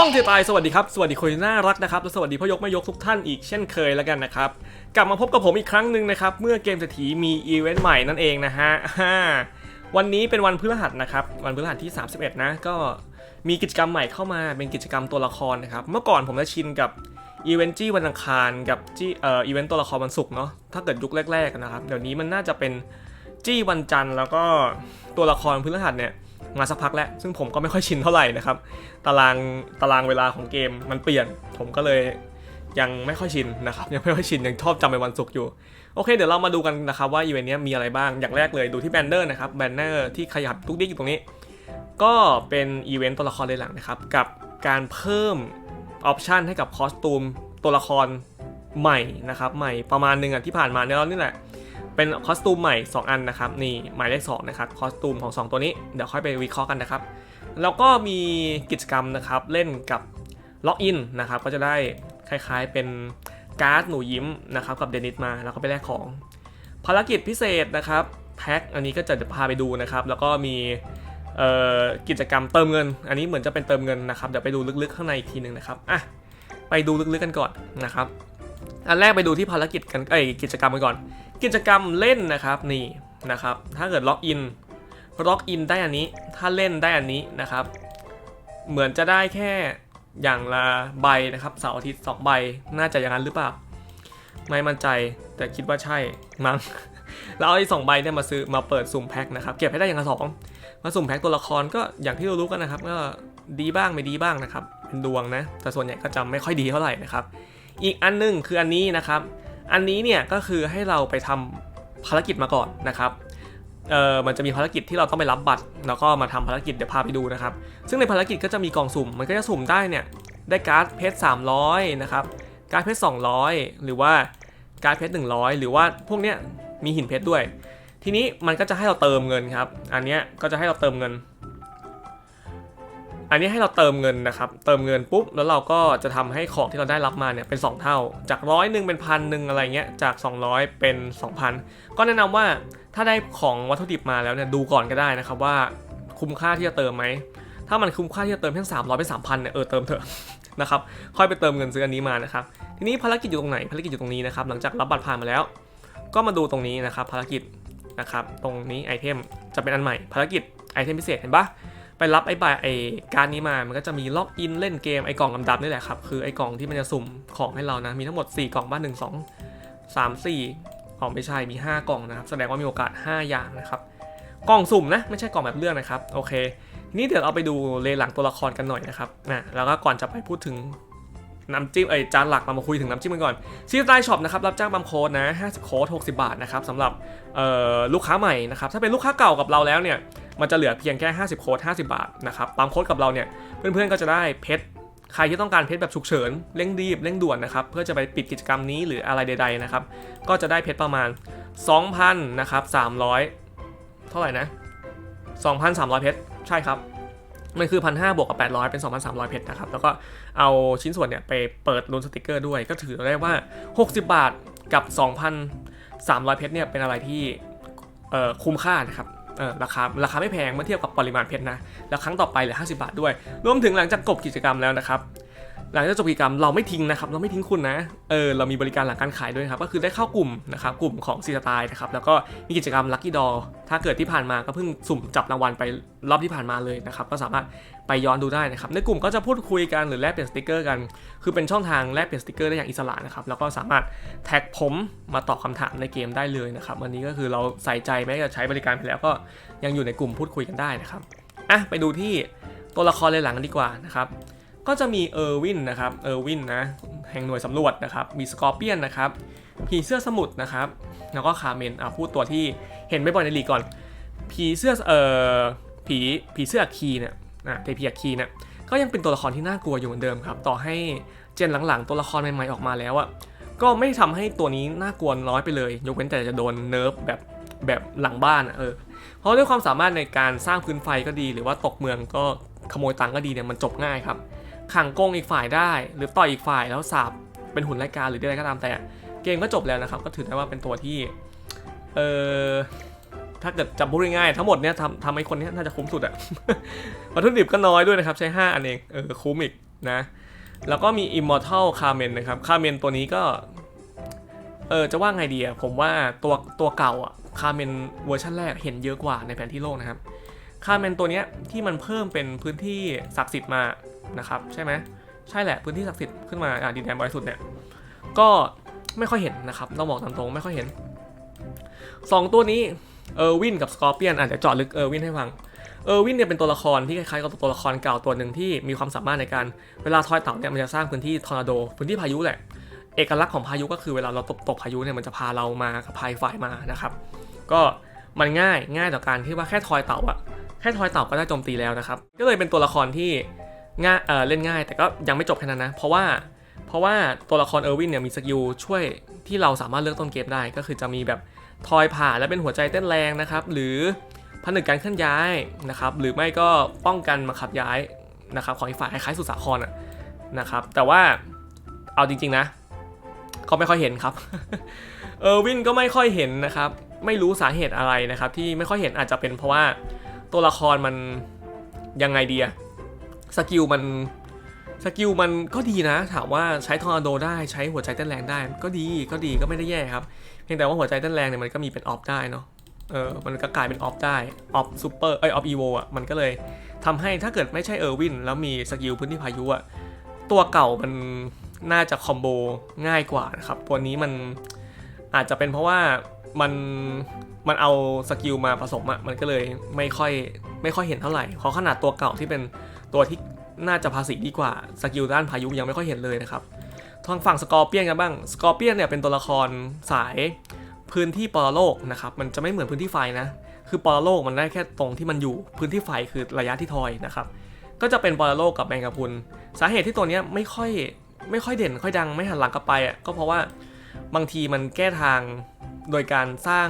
ช่องเทตายสวัสดีครับ สวัสดีคนน่ารักนะครับและสวัสดีพ่อยกแม่ยกทุกท่านอีกเช่นเคยแล้วกันนะครับ กลับมาพบกับผมอีกครั้งหนึ่งนะครับ เมื่อเกมเศรษฐีมีอีเวนต์ใหม่นั่นเองนะฮะวันนี้เป็นวันพฤหัสนะครับ วันพฤหัสที่ 31 นะ ก็มีกิจกรรมใหม่เข้ามาเป็นกิจกรรมตัวละครนะครับ เมื่อก่อนผมจะชินกับอีเวนต์จี้วันอังคารกับจี้เอ่ออีเวนต์ตัวละครวันศุกร์เนาะถ้าเกิดยุคแรกๆนะครับเดี๋ยวนี้มันน่าจะเป็นจี้วันจันทร์แล้วก็ตัวละครพฤหัสเนี่ย มาสักพักแล้ว ซึ่งผมก็ไม่ค่อยชินเท่าไหร่นะครับ ตารางตารางเวลาของเกมมันเปลี่ยน ผมก็เลยยังไม่ค่อยชินนะครับ ยังไม่ค่อยชิน ยังชอบจำเป็นวันศุกร์อยู่ โอเคเดี๋ยวเรามาดูกันนะครับว่าอีเวนต์เนี้ยมีอะไรบ้าง อย่างแรกเลยดูที่แบนเนอร์นะครับ แบนเนอร์ที่ขยับทุกดิ๊กอยู่ตรงนี้ ก็เป็นอีเวนต์ตัวละครเลยหลังนะครับ กับการเพิ่มออปชันให้กับคอสตูมตัวละครใหม่นะครับ ใหม่ประมาณหนึ่งอะที่ผ่านมาเนี่ยเรานี่แหละ เป็นคอสตูมใหม่ 2 อันนะครับ นี่หมายเลข2นะครับคอสตูมของ 2 ตัวนี้ เดี๋ยวค่อยไปวิเคราะห์กันนะครับ แล้วก็มีกิจกรรมนะครับเล่นกับล็อกอินนะครับก็จะได้คล้ายๆเป็นการ์ดหนูยิ้มนะครับกับเดนิสมาแล้วก็ไปแลกของ ภารกิจพิเศษนะครับแพ็คอันนี้ก็จะพาไปดูนะครับ แล้วก็มีกิจกรรมเติมเงิน อันนี้เหมือนจะเป็นเติมเงินนะครับเดี๋ยวไปดูลึกๆข้างในอีกทีหนึ่งนะครับอะไปดูลึกๆกันก่อนนะครับ อันแรกไปดูที่ภารกิจกันเอ้ยกิจกรรมกันก่อน กิจกรรมเล่นนะครับนี่นะครับ ถ้าเกิดล็อกอินล็อกอินได้อันนี้ ถ้าเล่นได้อันนี้นะครับ เหมือนจะได้แค่อย่างละใบนะครับเสาร์อาทิตย์สองใบน่าจะอย่างนั้นหรือเปล่า ไม่มั่นใจแต่คิดว่าใช่มั้งแล้วเอาไอ้สองใบเนี่ยมาซื้อมาเปิดสุ่มแพ็คนะครับเก็บให้ได้อย่างละสองมาสุ่มแพ็คตัวละครก็อย่างที่เรารู้กันนะครับก็ดีบ้างไม่ดีบ้างนะครับเป็นดวงนะแต่ส่วนใหญ่ก็จำไม่ค่อยดีเท่าไหร่นะครับ อีกอันหนึงคืออันนี้นะครับ อันนี้เนี่ยก็คือให้เราไปทำภารกิจมาก่อนนะครับเออมันจะมีภารกิจที่เราต้องไปรับบัตร แล้วก็มาทำภารกิจเดี๋ยวพาไปดูนะครับ ซึ่งในภารกิจก็จะมีกล่องสุ่ม มันก็จะสุ่มได้เนี่ยได้การ์ดเพชร300 นะครับ การ์ดเพชร200 หรือว่าการ์ดเพชร100 หรือว่าพวกเนี้ยมีหินเพชรด้วย ทีนี้มันก็จะให้เราเติมเงินครับ อันเนี้ยก็จะให้เราเติมเงิน อันนี้ให้เราเติมเงินนะครับ เติมเงินปุ๊บ แล้วเราก็จะทำให้ของที่เราได้รับมาเนี่ยเป็น 2 เท่า จากร้อยหนึ่งเป็นพันหนึ่งอะไรเงี้ย จาก 200 เป็น 2,000 ก็แนะนำว่าถ้าได้ของวัตถุดิบมาแล้วเนี่ยดูก่อนก็ได้นะครับว่าคุ้มค่าที่จะเติมไหม ถ้ามันคุ้มค่าที่จะเติมเพียง300เป็น3,000เนี่ยเออเติมเถอะนะครับ ค่อยไปเติมเงินซื้ออันนี้มานะครับ ทีนี้ภารกิจอยู่ตรงไหน ภารกิจอยู่ตรงนี้นะครับ หลังจากรับบัตรผ่านมาแล้ว ก็มาดูตรงนี้นะครับ ภารกิจนะครับ ตรงนี้ไอเทมจะเป็นอันใหม่ ภารกิจไอเทมพิเศษเห็นปะ ไปรับไอ้ใบไอ้การนี้มา มันก็จะมีล็อกอินเล่นเกมไอ้กล่องดำๆนี่แหละครับ คือไอ้กล่องที่มันจะสุ่มของให้เรานะ มีทั้งหมด 4 กล่องบ้าน1 2 3 4อ๋อไม่ใช่ มี 5 กล่องนะครับ แสดงว่ามีโอกาส 5 อย่างนะครับ กล่องสุ่มนะ ไม่ใช่กล่องแบบเลือกนะครับ โอเคทีนี้เดี๋ยวเราไปดูเลหลังตัวละครกันหน่อยนะครับนะแล้วก็ก่อนจะไปพูดถึงน้ำจิ้มเอ้ยจานหลักเรามาคุยถึงน้ำจิ้มกันก่อนซีสไตล์ช็อปนะครับรับจ้างบัมโค้ดนะ50โค้ด60 บาทนะครับสำหรับลูกค้าใหม่นะครับถ้าเป็นลูกค้าเก่ากับเราแล้วเนี่ย มันจะเหลือเพียงแค่ 50 โค้ด50 บาทนะครับตามโค้ดกับเราเนี่ยเพื่อนๆก็จะได้เพชรใครที่ต้องการเพชรแบบฉุกเฉินเร่งรีบเร่งด่วนนะครับเพื่อจะไปปิดกิจกรรมนี้หรืออะไรใด ๆนะครับ ก็จะได้เพชรประมาณ 2,000นะครับ300 เท่าไหร่นะ 2,300 เพชรใช่ครับมันคือ 1,500บวกกับ 800 เป็น 2,300 เพชรนะครับ แล้วก็เอาชิ้นส่วนเนี่ยไปเปิดลุนสติกเกอร์ด้วย ก็ถือได้ว่า 60 บาทกับ 2,300 เพชรเนี่ยเป็นอะไรที่คุ้มค่านะครับ ราคาราคาไม่แพงเมื่อเทียบกับปริมาณเพชรนะ แล้วครั้งต่อไปเหลือ 50 บาทด้วย รวมถึงหลังจากกบกิจกรรมแล้วนะครับ หลังจากจบกิจกรรมเราไม่ทิ้งนะครับเราไม่ทิ้งคุณนะเออเรามีบริการหลังการขายด้วยครับก็คือได้เข้ากลุ่มนะครับกลุ่มของซีสไตล์นะครับแล้วก็มีกิจกรรมลัคกี้ดอถ้าเกิดที่ผ่านมาก็เพิ่งสุ่มจับรางวัลไปรอบที่ผ่านมาเลยนะครับก็สามารถไปย้อนดูได้นะครับในกลุ่มก็จะพูดคุยกันหรือแลกเปลี่ยนสติกเกอร์กัน คือเป็นช่องทางแลกเปลี่ยนสติกเกอร์ได้อย่างอิสระนะครับแล้วก็สามารถแท็กผมมาตอบคำถามในเกมได้เลยนะครับวันนี้ก็คือเราใส่ใจแม้จะใช้บริการไปแล้วก็ยังอยู่ในกลุ่มพูดคุยกันได้นะครับอะไปดูที่ตัวละครเลยหลังกันดีกว่านะครับ ก็จะมีเออร์วินนะครับ เออร์วินนะแห่งหน่วยสำรวจนะครับ มีสกอร์เปียนนะครับผีเสื้อสมุทรนะครับ แล้วก็คาเมนอะพูดตัวที่เห็นไม่บ่อยในลีกก่อน ผีเสื้อเอ่อผีผีเสื้ออัคคีเนี่ยอะเทพีอคีเนี่ยก็ยังเป็นตัวละครที่น่ากลัวอยู่เหมือนเดิมครับ ต่อให้เจนหลังๆ ตัวละครใหม่ๆออกมาแล้วอะก็ไม่ทำให้ตัวนี้น่ากลัวน้อยไปเลย ยกเว้นแต่จะโดนเนิร์ฟแบบแบบหลังบ้านอะเออเพราะด้วยความสามารถในการสร้างพื้นไฟก็ดี หรือว่าตกเมืองก็ขโมยตังก็ดีเนี่ยมันจบง่ายครับ ขังโกงอีกฝ่ายได้ หรือต่อยอีกฝ่ายแล้วสาบเป็นหุ่นรายการหรืออะไรก็ตามแต่เกมก็จบแล้วนะครับ ก็ถือได้ว่าเป็นตัวที่เออถ้าเกิดจำพูดง่ายๆทั้งหมดเนี่ยทำทำให้คนนี้น่าจะคุ้มสุดอะวัตถุดิบก็น้อยด้วยนะครับ ใช้ 5 อันเองเออคุ้มอีกนะ แล้วก็มี Immortal Carmen นะครับ Carmen ตัวนี้ก็เออจะว่าไงดีอะผมว่าตัวตัวเก่าอะ Carmen เวอร์ชันแรกเห็นเยอะกว่าในแผนที่โลกนะครับ Carmen ตัวเนี้ยที่มันเพิ่มเป็นพื้นที่ศักดิ์สิทธิ์มา นะครับใช่ไหมใช่แหละพื้นที่ศักดิ์สิทธิ์ขึ้นมาอ่าดินแดนบริสุทธิ์เนี่ยก็ไม่ค่อยเห็นนะครับต้องบอกตามตรงไม่ค่อยเห็นสองตัวนี้เออร์วินกับสกอร์เปียนอาจจะเจาะลึกเออร์วินให้ฟังเออร์วินเนี่ยเป็นตัวละครที่คล้ายๆกับตัวละครเก่าตัวหนึ่งที่มีความสามารถในการเวลาทอยเต่าเนี่ยมันจะสร้างพื้นที่ทอร์นาโดพื้นที่พายุแหละเอกลักษณ์ของพายุก็คือเวลาเราตกตกพายุเนี่ยมันจะพาเรามากับพายฝ่ายมานะครับ ก็มันง่ายง่ายต่อการที่ว่าแค่ทอยเต่าอะแค่ทอยเต่าก็ได้โจมตีแล้วนะครับ ก็เลยเป็นตัวละครที่ ง่ายเออเล่นง่าย แต่ก็ยังไม่จบแค่นั้นนะ เพราะว่าเพราะว่าตัวละครเออร์วินเนี่ยมีสกิลช่วยที่เราสามารถเลือกต้นเกมได้ ก็คือจะมีแบบทอยผ่าและเป็นหัวใจเต้นแรงนะครับ หรือผนึกการเคลื่อนย้ายนะครับ หรือไม่ก็ป้องกันมาขับย้ายนะครับของอีกฝ่ายคล้ายๆสุสาครอะนะครับ แต่ว่าเอาจริง ๆนะก็ไม่ค่อยเห็นครับ เออร์วินก็ไม่ค่อยเห็นนะครับ ไม่รู้สาเหตุอะไรนะครับ ที่ไม่ค่อยเห็นอาจจะเป็นเพราะว่าตัวละครมันยังไงดีอะ สกิลมันสกิลมันก็ดีนะ ถามว่าใช้ทอร์นาโดได้ใช้หัวใจเต้นแรงได้ ก็ดีก็ดีก็ไม่ได้แย่ครับ เพียงแต่ว่าหัวใจเต้นแรงเนี่ยมันก็มีเป็นออฟได้เนาะเออมันก็กลายเป็นออฟได้ออฟซูเปอร์เอ้ยออฟอีโวอะมันก็เลยทำให้ถ้าเกิดไม่ใช่เออร์วินแล้วมีสกิลพื้นที่พายุอะตัวเก่ามันน่าจะคอมโบง่ายกว่านะครับตัวนี้มันอาจจะเป็นเพราะว่ามันมันเอาสกิลมาผสมอะมันก็เลยไม่ค่อยไม่ค่อยเห็นเท่าไหร่เพราะขนาดตัวเก่าที่เป็น ตัวที่น่าจะภาษีดีกว่าสกิลด้านพายุยังไม่ค่อยเห็นเลยนะครับทางฝั่งสกอร์เปียนกันบ้างสกอร์เปียนเนี่ยเป็นตัวละครสายพื้นที่ปรโลกนะครับมันจะไม่เหมือนพื้นที่ไฟนะคือปรโลกมันได้แค่ตรงที่มันอยู่พื้นที่ไฟคือระยะที่ทอยนะครับก็จะเป็นปรโลกกับแมงกะพุนสาเหตุที่ตัวนี้ไม่ค่อยไม่ค่อยเด่นค่อยดังไม่หันหลังกลับไปอะก็เพราะว่าบางทีมันแก้ทางโดยการสร้าง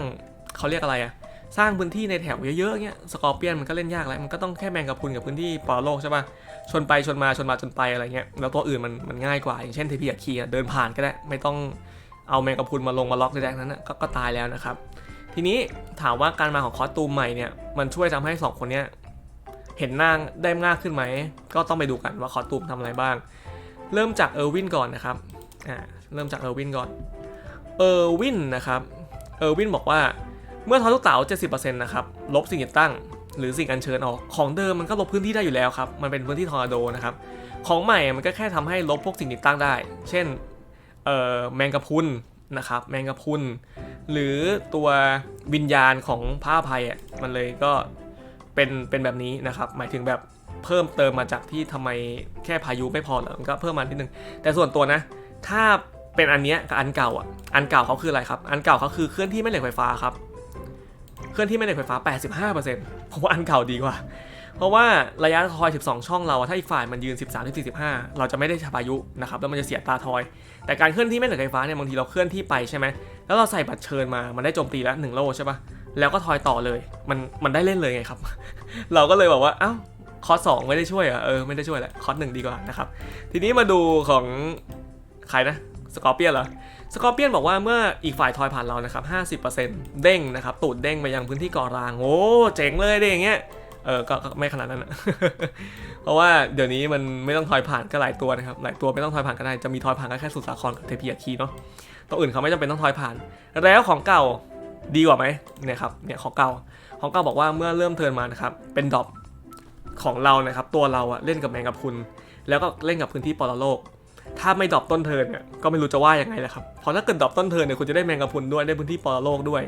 เขาเรียกอะไรอะ สร้างพื้นที่ในแถวเยอะๆเงี้ยสกอร์เปียนมันก็เล่นยากแล้วมันก็ต้องแค่แมงกะพุนกับพื้นที่ปรโลกใช่ปะชนไปชนมาชนมาชนไปอะไรเงี้ยแล้วตัวอื่นมันมันง่ายกว่า อย่างเช่นเทพีอาคีเดินผ่านก็ได้ไม่ต้องเอาแมงกะพุนมาลงมาล็อกในแดกนั้นนะกก็ตายแล้วนะครับ ทีนี้ถามว่าการมาของคอสตูมใหม่เนี่ยมันช่วยทำให้สองคนเนี้ยเห็นหน้าได้มากขึ้นไหมก็ต้องไปดูกันว่าคอสตูมทำอะไรบ้าง เริ่มจากเออร์วินก่อนนะครับอ่าเริ่มจากเออร์วินก่อนเออร์วินนะครับเออร์วินบอกว่า เมื่อทอนทุกเต๋า70%นะครับ ลบสิ่งติดตั้ง หรือสิ่งอัญเชิญออก ของเดิมมันก็ลบพื้นที่ได้อยู่แล้วครับ มันเป็นพื้นที่ทอร์นาโดนะครับ ของใหม่มันก็แค่ทำให้ลบพวกสิ่งติดตั้งได้ เช่น เอ่อ แมงกะพุนนะครับ แมงกะพุน หรือตัววิญญาณของพระอภัยอะ มันเลยก็เป็น เป็นแบบนี้นะครับ หมายถึงแบบเพิ่มเติมมาจากที่ทำไมแค่พายุไม่พอหรอมันก็เพิ่มมานิดนึง แต่ส่วนตัวนะ ถ้าเป็นอันเนี้ยกับอันเก่าอะ อันเก่าเขาคืออะไรครับ อันเก่าเขาคือเคลื่อนที่แม่เหล็กไฟฟ้าครับ ลื่อนที่แม่เหล็กไฟฟ้า 85%ผมว่าอันเก่าดีกว่า เพราะว่าระยะทอย 12 ช่องเราอะถ้าอีกฝ่ายมันยืน 13ถึง45 เราจะไม่ได้พายุนะครับแล้วมันจะเสียตาทอย แต่การเคลื่อนที่แม่เหล็กไฟฟ้าเนี่ยบางทีเราเคลื่อนที่ไปใช่ไหมแล้วเราใส่บัตรเชิญมามันได้โจมตีแล้ว1โลใช่ปะแล้วก็ทอยต่อเลยมันมันได้เล่นเลยไงครับ เราก็เลยบอกว่าเอ้าคอร์สสองไม่ได้ช่วยอะเออไม่ได้ช่วยแหละคอร์สหนึ่งดีกว่านะครับทีนี้มาดูของใครนะสกอร์เปียนเหรอ สกอร์เปียนบอกว่าเมื่ออีกฝ่ายทอยผ่านเรานะครับ 50%เด้งนะครับ ตูดเด้งไปยังพื้นที่ก่อราง โอ้ เจ๋งเลยเด้อย่างเงี้ย เออ ก็ไม่ขนาดนั้นนะเพราะว่าเดี๋ยวนี้มันไม่ต้องทอยผ่านก็หลายตัวนะครับ หลายตัวไม่ต้องทอยผ่านก็ได้ จะมีทอยผ่านก็แค่สุดสาครกับเทพีอาคีเนาะ ตัวอื่นเขาไม่จำเป็นต้องทอยผ่าน แล้วของเก่าดีกว่าไหมเนี่ยครับ เนี่ยของเก่า ของเก่าบอกว่าเมื่อเริ่มเทิร์นมานะครับ เป็นดรอปของเรานะครับ ตัวเราอะเล่นกับแมงกะพรุนแล้วก็เล่นกับพื้นที่ปรโลก ถ้าไม่ดรอปต้นเทิร์นเนี่ยก็ไม่รู้จะว่ายังไงแหละครับเพราะถ้าเกิดดรอปต้นเทิร์นเนี่ยคุณจะได้แมงกะพรุนด้วยได้พื้นที่ปรโลกด้วย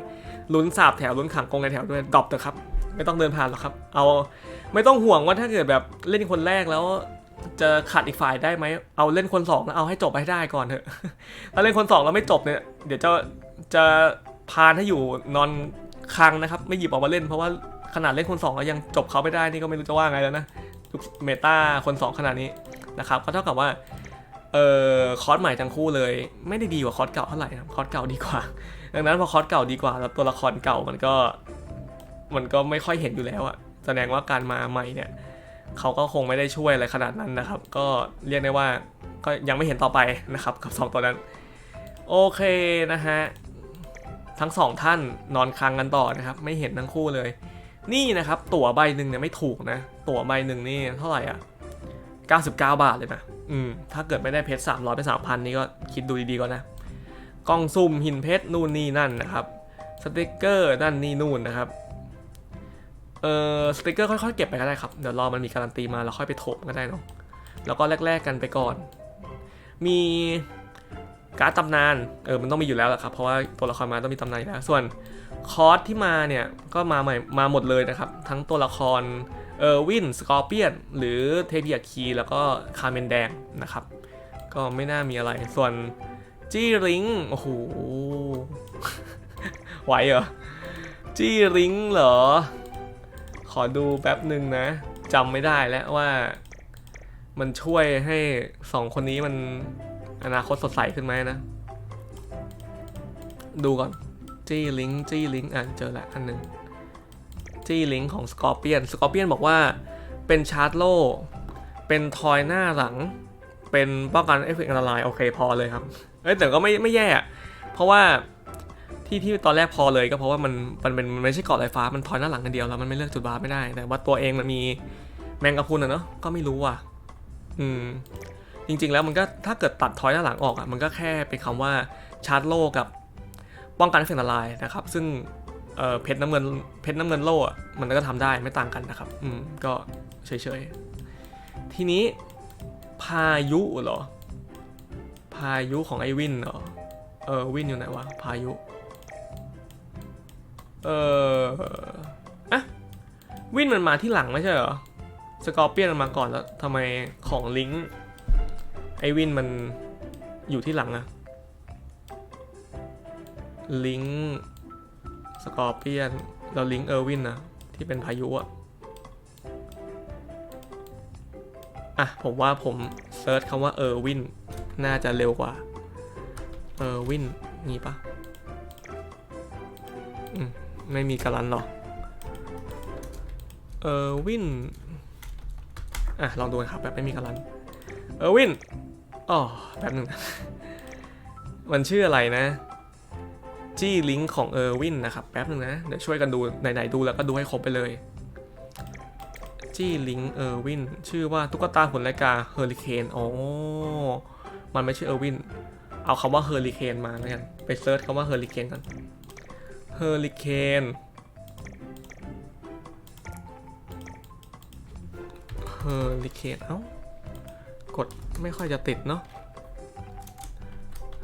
ลุ้นสาบแถวลุ้นขังกงในแถวด้วยดรอปเถอะครับไม่ต้องเดินผ่านหรอกครับ เอาไม่ต้องห่วงว่าถ้าเกิดแบบเล่นคนแรกแล้วจะขัดอีกฝ่ายได้ไหม เอาเล่นคนสองแล้วเอาให้จบไปให้ได้ก่อนเถอะ ถ้าเล่นคนสองแล้วไม่จบเนี่ย เดี๋ยวจะจะพานให้อยู่นอนคังนะครับ ไม่หยิบออกมาเล่นเพราะว่าขนาดเล่นคนสองแล้วยังจบเขาไม่ได้นี่ก็ไม่รู้จะว่าไงแล้วนะเมตาคนสองขนาดนี้นะครับ ก็เท่ากับว่า เอ่อคอร์สใหม่ทั้งคู่เลย ไม่ได้ดีกว่าคอร์สเก่าเท่าไหร่ครับคอร์สเก่าดีกว่า ดังนั้นพอคอร์สเก่าดีกว่าแล้วตัวละครเก่ามันก็ มันก็ไม่ค่อยเห็นอยู่แล้วอะแสดงว่าการมาใหม่เนี่ยเขาก็คงไม่ได้ช่วยอะไรขนาดนั้นนะครับ ก็เรียกได้ว่าก็ยังไม่เห็นต่อไปนะครับกับสองตัวนั้น โอเคนะฮะทั้งสองท่านนอนค้างกันต่อนะครับ ไม่เห็นทั้งคู่เลย นี่นะครับ ตั๋วใบหนึ่งเนี่ยไม่ถูกนะ ตั๋วใบหนึ่งนี่เท่าไหร่อะ 99 บาทเลยนะ อืม ถ้าเกิดไม่ได้เพชรสามร้อยเป็นสามพันนี่ก็คิดดูดีๆก่อนนะ กล่องสุ่มหินเพชรนู่นนี่นั่นนะครับ สติกเกอร์นั่นนี่นู่นนะครับ เออสติกเกอร์ค่อยๆเก็บไปก็ได้ครับ เดี๋ยวรอมันมีการันตีมาแล้วค่อยไปโถมก็ได้เนาะ แล้วก็แลกๆกันไปก่อน มีการ์ดตำนาน เออ มันต้องมีอยู่แล้วแหละครับ เพราะว่าตัวละครมาต้องมีตำนานอยู่แล้ว ส่วนคอร์สที่มาเนี่ย ก็มาใหม่ มาหมดเลยนะครับ ทั้งตัวละคร เออร์วินสกอร์เปียนหรือเทพิยาคีแล้วก็คาร์เมนแดงนะครับ ก็ไม่น่ามีอะไรส่วนจี้ริงโอ้โหไหวเหรอจี้ริงเหรอ ขอดูแป๊บหนึ่งนะจำไม่ได้แล้วว่ามันช่วยให้สองคนนี้มันอนาคตสดใสขึ้นไหมนะ ดูก่อน จี้ลิงจี้ลิงอะเจอละอันหนึ่ง จี้ลิงของสกอร์เปียนสกอร์เปียนบอกว่าเป็นชาร์จโล่เป็นทอยหน้าหลัง เป็นป้องกันเอฟเฟกต์อันตรายโอเคพอเลยครับเอ้ยแต่ก็ไม่ไม่แย่ เพราะว่าที่ที่ตอนแรกพอเลยก็เพราะว่ามันมันเป็นมันไม่ใช่เกาะลอยฟ้ามันทอยหน้าหลังกันเดียวแล้วมันไม่เลือกจุดบาร์ไม่ได้แต่ว่าตัวเองมันมีแมงกะพรุนอะเนาะก็ไม่รู้อะอืมจริงๆแล้วมันก็ถ้าเกิดตัดทอยหน้าหลังออกอะมันก็แค่เป็นคำว่าชาร์จโล่กับป้องกันเอฟเฟกต์อันตรายนะครับ ซึ่ง เออเพชรน้ำเงินเพชรน้ำเงินโล่อะมันก็ทำได้ไม่ต่างกันนะครับ อืมก็เฉยๆ ทีนี้พายุเหรอ พายุของไอวินเหรอ เออวินอยู่ไหนวะ พายุ เอออะวินมันมาที่หลังไม่ใช่เหรอ สกอร์เปียนมันมาก่อนแล้วทำไมของลิงก์ไอวินมันอยู่ที่หลังอะลิงก์ สกอร์เปียนแล้วลิงก์เออร์วินนะ ที่เป็นพายุอะอะ ผมว่าผมเซิร์ชคำว่าเออร์วินน่าจะเร็วกว่าเออร์วินนี่ปะอืม ไม่มีการันหรอกเออร์วินอะ ลองดูนะครับ แบบไม่มีการันเออร์วินอ๋อแป๊บหนึ่งมันชื่ออะไรนะ จี้ลิงก์ของเออร์วินนะครับ แป๊บหนึ่งนะ เดี๋ยวช่วยกันดู ไหนๆดูแล้วก็ดูให้ครบไปเลย จี้ลิงก์เออร์วินชื่อว่าตุ๊กตาหุ่นรกาเฮอริเคนอ๋อมันไม่ใช่เออร์วินเอาคำว่าเฮอริเคนมาแล้วกันไปเซิร์ชคำว่าเฮอริเคนกันเฮอริเคนเฮอริเคนเอ้ากดไม่ค่อยจะติดเนาะ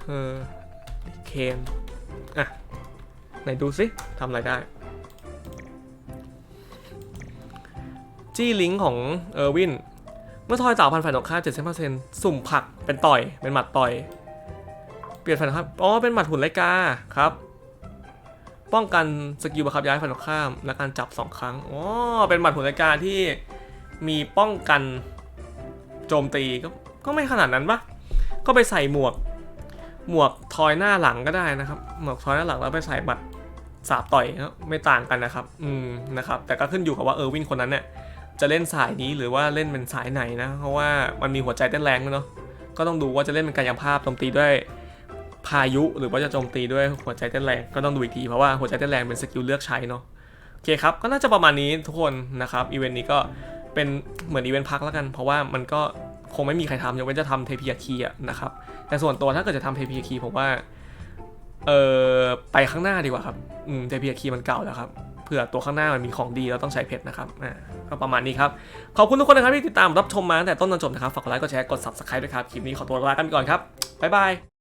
เฮอริเคน อะ ไหนดูสิทำอะไรได้ จี้ลิงของเออร์วิน เมื่อทอยต่อพันฝ่ายตรงข้ามเจ็ดสิบเปอร์เซ็นต์สุ่มผักเป็นต่อย เป็นหมัดต่อย เปลี่ยนฝ่ายตรงข้ามอ๋อ เป็นหมัดหุ่นไรกาครับ ป้องกันสกิลบังคับย้ายฝ่ายตรงข้าม และการจับสองครั้ง อ๋อ เป็นหมัดหุ่นไรกาที่มีป้องกันโจมตีก็ก็ไม่ขนาดนั้นปะก็ไปใส่หมวก หมวกทอยหน้าหลังก็ได้นะครับ หมวกทอยหน้าหลังแล้วไปใส่บัตรสาบต่อยก็ไม่ต่างกันนะครับ อืมนะครับ แต่ก็ขึ้นอยู่กับว่าเออวินคนนั้นเนี่ยจะเล่นสายนี้หรือว่าเล่นเป็นสายไหนนะ เพราะว่ามันมีหัวใจเต้นแรงด้วยเนาะ ก็ต้องดูว่าจะเล่นเป็นกายภาพโจมตีด้วยพายุ หรือว่าจะโจมตีด้วยหัวใจเต้นแรงก็ต้องดูอีกทีเพราะว่าหัวใจเต้นแรงเป็นสกิลเลือกใช้เนาะ โอเคครับ ก็น่าจะประมาณนี้ทุกคนนะครับ อีเวนต์นี้ก็เป็นเหมือนอีเวนต์พักแล้วกัน เพราะว่ามันก็คงไม่มีใครทำยกเว้นจะทำเทพียาคีอะนะครับ แต่ส่วนตัวถ้าเกิดจะทำเทพียาคีผมว่า เออไปข้างหน้าดีกว่าครับ อืมเทพียาคีมันเก่าแล้วครับ เผื่อตัวข้างหน้ามันมีของดีเราต้องใช้เพชรนะครับ อ่า ก็ประมาณนี้ครับ ขอบคุณทุกคนนะครับที่ติดตามรับชมมาตั้งแต่ต้นจนจบนะครับ ฝากกดไลค์ กดแชร์ กด subscribe ด้วยครับ คลิปนี้ขอตัวลากันไปก่อนครับ บ๊ายบาย